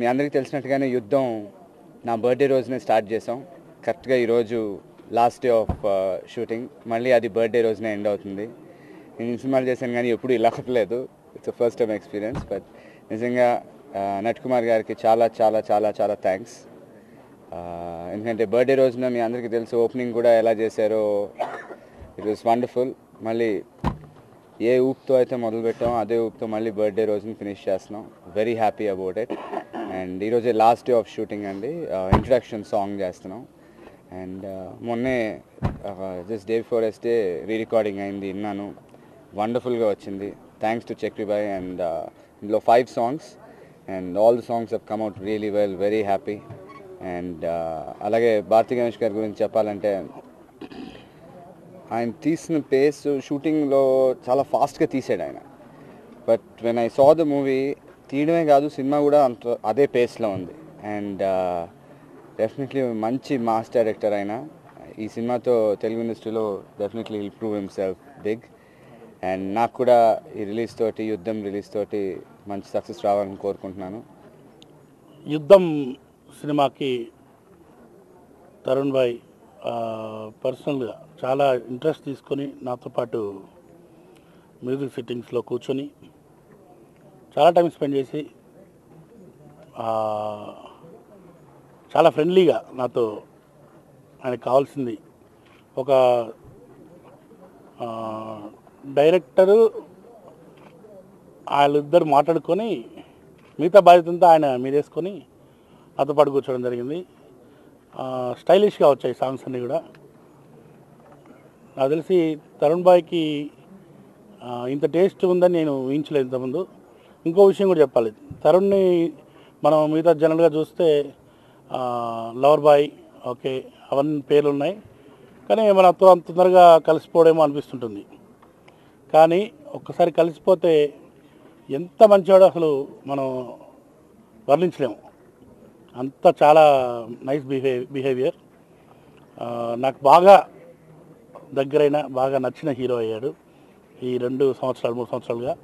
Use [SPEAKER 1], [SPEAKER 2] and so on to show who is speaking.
[SPEAKER 1] మీ అందరికీ తెలిసినట్టుగానే యుద్ధం నా బర్త్డే రోజునే స్టార్ట్ చేసాం కరెక్ట్గా ఈరోజు లాస్ట్ డే ఆఫ్ షూటింగ్ మళ్ళీ అది బర్త్డే రోజునే ఎండ్ అవుతుంది. నేను సినిమాలు చేశాను కానీ ఎప్పుడు ఇలా అవ్వలేదు it's first time experience but నిజంగా uh, నట్ కుమార్ గారికి చాలా చాలా చాలా చాలా థ్యాంక్స్ uh, ఎందుకంటే బర్త్డే రోజున మీ అందరికీ తెలుసు ఓపెనింగ్ కూడా ఎలా చేశారో. ఇట్ వాస్ వండర్ఫుల్ మళ్ళీ ఏ ఊపుతో అయితే మొదలు పెట్టామో అదే ఊపుతో మళ్ళీ బర్త్డే రోజుని ఫినిష్ చేస్తున్నాం. Very happy about it and ఈరోజే లాస్ట్ డే ఆఫ్ షూటింగ్ అండి. ఇంట్రడక్షన్ సాంగ్ చేస్తున్నాం. అండ్ మొన్నే just day before yesterday re recording అయింది విన్నాను. వండర్ఫుల్గా వచ్చింది. థ్యాంక్స్ టు చక్రి బాయ్ అండ్ ఇందులో five songs and all the songs have come out really well very happy and అలాగే భారతీ గణేష్ గారి గురించి చెప్పాలంటే ఆయన తీసిన పేస్ షూటింగ్లో చాలా ఫాస్ట్గా తీసాడు ఆయన. But when I saw the movie తీయడమే కాదు సినిమా కూడా అంత అదే పేస్లో ఉంది. అండ్ డెఫినెట్లీ uh, మంచి మాస్ డైరెక్టర్ ఆయన. ఈ సినిమాతో తెలుగు ఇండస్ట్రీలో definitely will prove himself big and నాకు కూడా ఈ రిలీజ్ తోటి యుద్ధం రిలీజ్ తోటి మంచి సక్సెస్ రావాలని కోరుకుంటున్నాను.
[SPEAKER 2] యుద్ధం సినిమాకి తరుణ్ భాయ్ పర్సనల్గా చాలా ఇంట్రెస్ట్ తీసుకొని నాతో పాటు మ్యూజిక్ సిట్టింగ్స్లో కూర్చొని చాలా టైం స్పెండ్ చేసి చాలా ఫ్రెండ్లీగా నాతో ఆయనకు కావాల్సింది. ఒక డైరెక్టరు వాళ్ళిద్దరు మాట్లాడుకొని మిగతా బాధ్యతంతా ఆయన మీదేసుకొని నాతో పాటు కూర్చోవడం జరిగింది. స్టైలిష్గా వచ్చాయి సాంగ్స్ అన్నీ కూడా. నాకు తెలిసి తరుణ్ బాయ్కి ఇంత టేస్ట్ ఉందని నేను ఊహించలేదు ఇంతకుముందు. ఇంకో విషయం కూడా చెప్పాలి. తరుణ్ని మనం మిగతా జనరల్గా చూస్తే లవర్ బాయ్ ఓకే అవన్నీ పేర్లు ఉన్నాయి. కానీ మన అంత తొందరగా కలిసిపోవడేమో అనిపిస్తుంటుంది. కానీ ఒక్కసారి కలిసిపోతే ఎంత మంచివాడో అసలు మనం వర్ణించలేము. అంత చాలా నైస్ బిహేవ్ బిహేవియర్ నాకు బాగా దగ్గరైన బాగా నచ్చిన హీరో అయ్యాడు. ఈ రెండు సంవత్సరాలు మూడు సంవత్సరాలుగా.